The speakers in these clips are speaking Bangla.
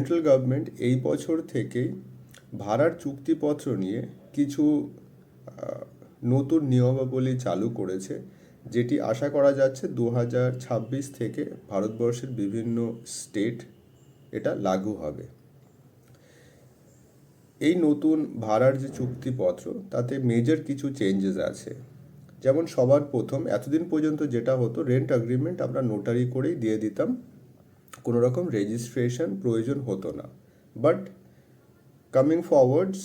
সেন্ট্রাল গভর্নমেন্ট এই বছর থেকেই ভাড়ার চুক্তিপত্র নিয়ে কিছু নতুন নিয়মাবলী চালু করেছে, যেটি আশা করা যাচ্ছে দু হাজার ছাব্বিশ থেকে ভারতবর্ষের বিভিন্ন স্টেট এটা লাগু হবে। এই নতুন ভাড়ার যে চুক্তিপত্র, তাতে মেজর কিছু চেঞ্জেস আছে। যেমন সবার প্রথম, এতদিন পর্যন্ত যেটা হতো রেন্ট অ্যাগ্রিমেন্ট আমরা নোটারি করেই দিয়ে দিতাম। কোনো রকম রেজিস্ট্রেশন প্রয়োজন হতো না। বাট কামিং ফরওয়ার্ডস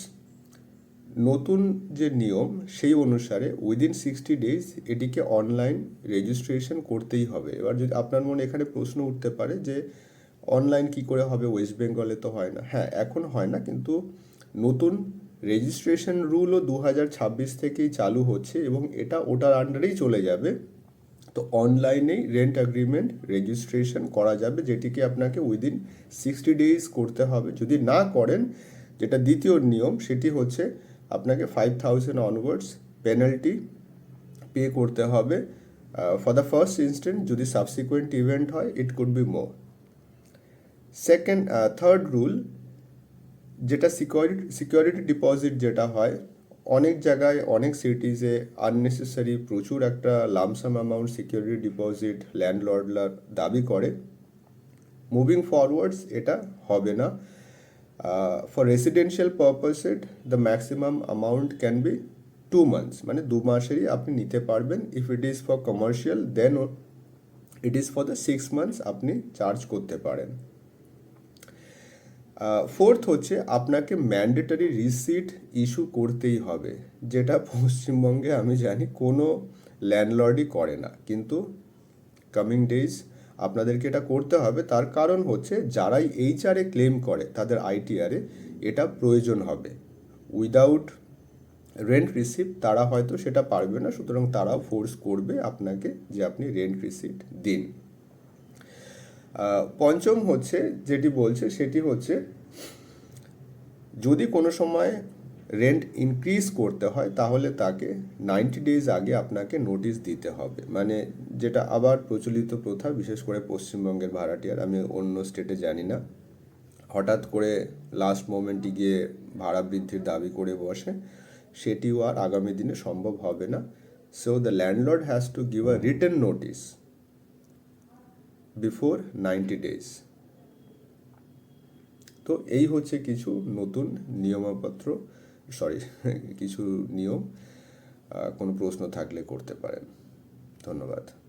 নতুন যে নিয়ম, সেই অনুসারে উইদিন সিক্সটি ডেজ এটিকে অনলাইন রেজিস্ট্রেশন করতেই হবে। এবার যদি আপনার মনে এখানে প্রশ্ন উঠতে পারে যে অনলাইন কি করে হবে ওয়েস্ট বেঙ্গলে তো হয় না। হ্যাঁ এখন হয় না, কিন্তু নতুন রেজিস্ট্রেশন রুলও দু হাজার ছাব্বিশ থেকেই চালু হচ্ছে এবং এটা ওটার আন্ডারেই চলে যাবে। তো অনলাইনেই রেন্ট অ্যাগ্রিমেন্ট রেজিস্ট্রেশন করা যাবে, যেটিকে আপনাকে উইদিন সিক্সটি ডেজ করতে হবে। যদি না করেন, যেটা দ্বিতীয় নিয়ম, সেটি হচ্ছে আপনাকে five thousand onwards penalty pay করতে হবে। ফর দ্য ফার্স্ট ইনস্ট্যান্ট যদি সাবসিকুয়েন্ট ইভেন্ট হয় it could be more second third rule যেটা সিকিউরিটি সিকিউরিটি ডিপোজিট যেটা হয় অনেক জায়গায়, অনেক সিটিজে আননেসেসারি প্রচুর একটা lump sum amount security deposit ল্যান্ডলর্ডরা দাবি করে। মুভিং ফরওয়ার্ডস এটা হবে না। For residential purposes the maximum amount can be two months মানে দু মাসেরই আপনি নিতে পারবেন। If it is for commercial then it is for the six months আপনি চার্জ করতে পারেন। ফোর্থ হচ্ছে আপনাকে ম্যান্ডেটারি রিসিট ইস্যু করতেই হবে। যেটা পশ্চিমবঙ্গে আমি জানি কোনো ল্যান্ডলর্ডই করে না। কিন্তু কামিং ডেজ আপনাদেরকে এটা করতে হবে। তার কারণ হচ্ছে যারাই এইচআরে ক্লেম করে তাদের আইটিআরে এটা প্রয়োজন হবে। উইদাউট রেন্ট রিসিপ্ট তারা হয়তো সেটা পারবে না। সুতরাং তারাও ফোর্স করবে আপনাকে যে আপনি রেন্ট রিসিপ্ট দিন। পঞ্চম হচ্ছে যেটি বলছে সেটি হচ্ছে যদি কোনো সময় রেন্ট ইনক্রিজ করতে হয়, তাহলে তাকে নাইনটি ডেজ আগে আপনাকে নোটিশ দিতে হবে। মানে যেটা আবার প্রচলিত প্রথা, বিশেষ করে পশ্চিমবঙ্গের ভাড়াটিয়ার, আমি অন্য স্টেটে জানি না। হঠাৎ করে লাস্ট মোমেন্টে গিয়ে ভাড়া বৃদ্ধির দাবি করে বসে, সেটিও আর আগামী দিনে সম্ভব হবে না। So the landlord has to give a written notice before ninety days তো এই হচ্ছে কিছু নতুন নিয়মপত্র সরি কিছু নিয়ম কোনো প্রশ্ন থাকলে করতে পারেন। ধন্যবাদ।